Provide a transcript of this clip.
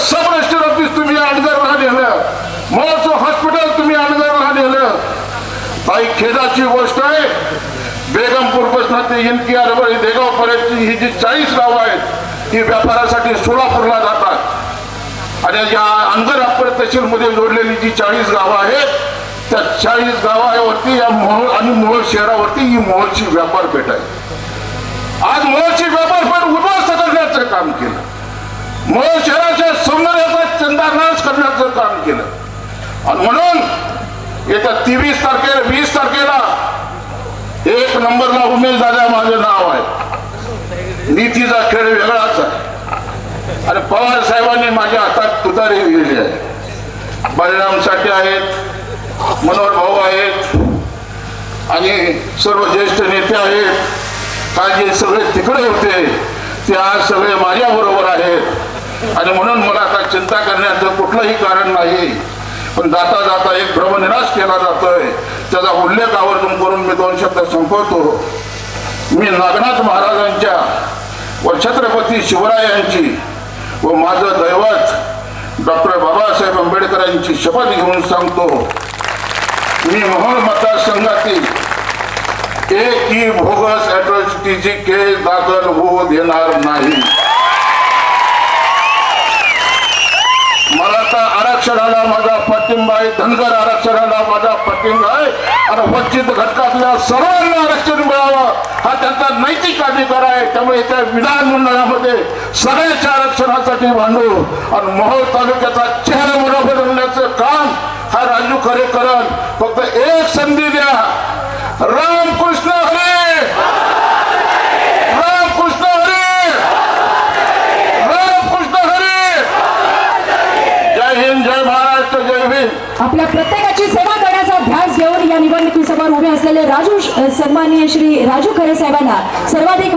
सब restaurant office तुम्ही अडदारला नेलं. मोहचं hospital तुम्ही अडदारला नेलं. काही खेदाची गोष्ट आहे. बेगमपूर बेगमपूरपासून ते देगाव देगावपर्यंत ही जी चाळीस गावं आहेत ती व्यापारासाठी सोलापूरला जातात. आणि या अंगर अप्पर तहसीलमध्ये जोडलेली जी चाळीस गावं आहेत त्या चाळीस गावावरती या मोहोळ आणि मोहोळ शहरावरती ही मोहोळची व्यापार पेठ आहे. आज मोहोळची व्यापार पेठ उद्ध्वस्त सौंदर्याचा करण्याचं काम केलं. आणि म्हणून येत्या तेवीस तारखेला वीस तारखेला एक नंबरला उमेश दादा माझं नाव आहे. नीतीचा खेळ वेगळाच आहे. आणि पवार साहेबांनी माझ्या हातात तुतारी दिलेली आहे. बलराम साठे आहेत मनोहर भाऊ आहेत आणि सर्व ज्येष्ठ नेते आहेत. काय जे सगळे तिकडे होते ते आज सगळे माझ्या बरोबर आहेत. आणि म्हणून मला चिंता करण्याचं कुठलंही कारण नाही. पण जाता जाता एक भ्रमनिराश केला जातोय. त्याचा उल्लेख आवर्जून करून मी दोन शब्द संपवतो. मी नागनाथ महाराजांच्या व छत्रपती शिवरायांची व माझं दैवत डॉक्टर बाबासाहेब आंबेडकरांची शपथ घेऊन सांगतो. मी मोहोळ मतदारसंघातील एकही भोगस अॅट्रॉसिटीची केस दाखल होऊ देणार नाही. आरक्षणाला माझा पाठिंबा आहे. धनगर आरक्षणाला माझा पाठिंबा आहे. आणि वंचित घटकातल्या सर्वांना आरक्षण मिळावं हा त्यांचा नैतिक अधिकार आहे. त्यामुळे त्या विधानमंडळामध्ये सगळ्याच्या आरक्षणासाठी भांडू आणि मोहोळ तालुक्याचा चेहरा मोठा बदलण्याचं काम हा राजू खरे करन फक्त एक संधी द्या. रामकृष्ण हरे रामकृष्ण हरे रामकृष्ण हरे जय हिंद जय महाराष्ट्र जय भीम आपल्या प्रत्येकाची सेवा करण्याचा ध्यास घेऊन या निवडणुकीसमोर उभे असलेले राजू सन्माननीय श्री राजू खरे साहेबांना सर्वाधिक